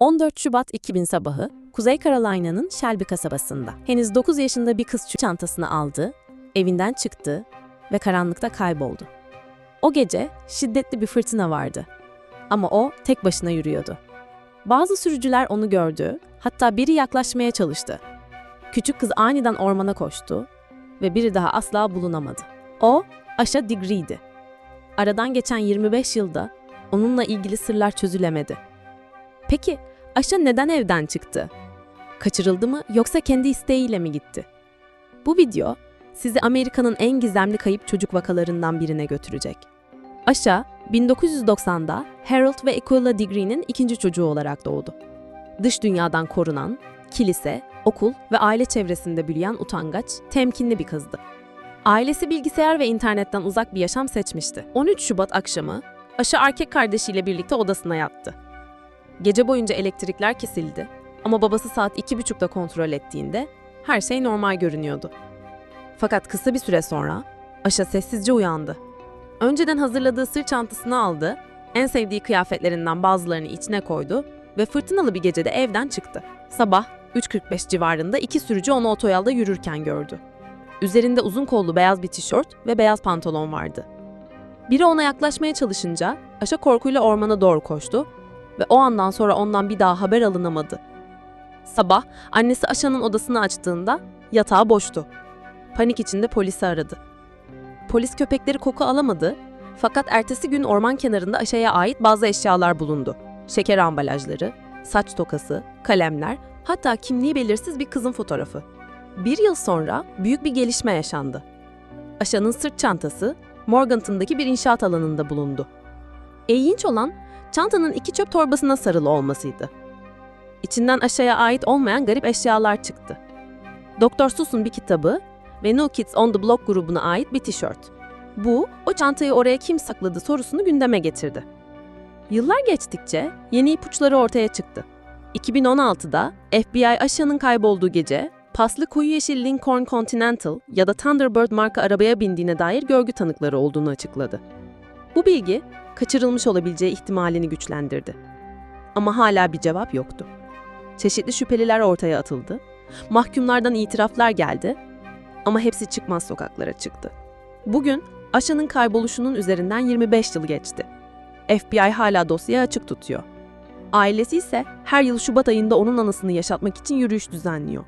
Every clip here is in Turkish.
14 Şubat 2000 sabahı Kuzey Carolina'nın Shelby kasabasında. Henüz 9 yaşında bir kız çantasını aldı, evinden çıktı ve karanlıkta kayboldu. O gece şiddetli bir fırtına vardı. Ama o tek başına yürüyordu. Bazı sürücüler onu gördü, hatta biri yaklaşmaya çalıştı. Küçük kız aniden ormana koştu ve biri daha asla bulunamadı. O, Asha Digri'ydi. Aradan geçen 25 yılda onunla ilgili sırlar çözülemedi. Peki Aşa neden evden çıktı? Kaçırıldı mı yoksa kendi isteğiyle mi gitti? Bu video sizi Amerika'nın en gizemli kayıp çocuk vakalarından birine götürecek. Aşa, 1990'da Harold ve Equilla Digree'nin ikinci çocuğu olarak doğdu. Dış dünyadan korunan, kilise, okul ve aile çevresinde büyüyen utangaç, temkinli bir kızdı. Ailesi bilgisayar ve internetten uzak bir yaşam seçmişti. 13 Şubat akşamı Aşa erkek kardeşiyle birlikte odasına yattı. Gece boyunca elektrikler kesildi ama babası saat iki buçukta kontrol ettiğinde her şey normal görünüyordu. Fakat kısa bir süre sonra Aşa sessizce uyandı. Önceden hazırladığı sırt çantasını aldı, en sevdiği kıyafetlerinden bazılarını içine koydu ve fırtınalı bir gecede evden çıktı. Sabah 3.45 civarında iki sürücü onu otoyolda yürürken gördü. Üzerinde uzun kollu beyaz bir tişört ve beyaz pantolon vardı. Biri ona yaklaşmaya çalışınca Aşa korkuyla ormana doğru koştu ve o andan sonra ondan bir daha haber alınamadı. Sabah annesi Aşa'nın odasını açtığında yatağı boştu. Panik içinde polisi aradı. Polis köpekleri koku alamadı fakat ertesi gün orman kenarında Aşa'ya ait bazı eşyalar bulundu. Şeker ambalajları, saç tokası, kalemler, hatta kimliği belirsiz bir kızın fotoğrafı. Bir yıl sonra büyük bir gelişme yaşandı. Aşa'nın sırt çantası Morganton'daki bir inşaat alanında bulundu. İlginç olan çantanın iki çöp torbasına sarılı olmasıydı. İçinden aşağıya ait olmayan garip eşyalar çıktı. Doktor Sus'un bir kitabı ve New Kids on the Block grubuna ait bir tişört. Bu, o çantayı oraya kim sakladı sorusunu gündeme getirdi. Yıllar geçtikçe yeni ipuçları ortaya çıktı. 2016'da FBI Aşa'nın kaybolduğu gece paslı koyu yeşil Lincoln Continental ya da Thunderbird marka arabaya bindiğine dair görgü tanıkları olduğunu açıkladı. Bu bilgi kaçırılmış olabileceği ihtimalini güçlendirdi. Ama hala bir cevap yoktu. Çeşitli şüpheliler ortaya atıldı. Mahkumlardan itiraflar geldi ama hepsi çıkmaz sokaklara çıktı. Bugün Aşa'nın kayboluşunun üzerinden 25 yıl geçti. FBI hala dosyayı açık tutuyor. Ailesi ise her yıl Şubat ayında onun anısını yaşatmak için yürüyüş düzenliyor.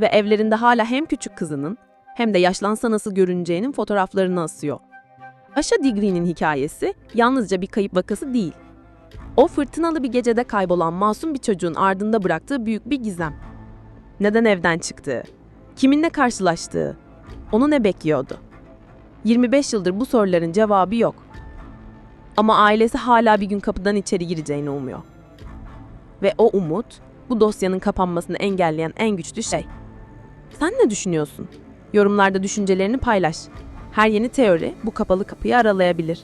Ve evlerinde hala hem küçük kızının hem de yaşlansa nasıl görüneceğinin fotoğraflarını asıyor. Aşa Digri'nin hikayesi yalnızca bir kayıp vakası değil. O fırtınalı bir gecede kaybolan masum bir çocuğun ardında bıraktığı büyük bir gizem. Neden evden çıktığı, kiminle karşılaştığı, onu ne bekliyordu? 25 yıldır bu soruların cevabı yok. Ama ailesi hala bir gün kapıdan içeri gireceğini umuyor. Ve o umut, bu dosyanın kapanmasını engelleyen en güçlü şey. Sen ne düşünüyorsun? Yorumlarda düşüncelerini paylaş. Her yeni teori bu kapalı kapıyı aralayabilir.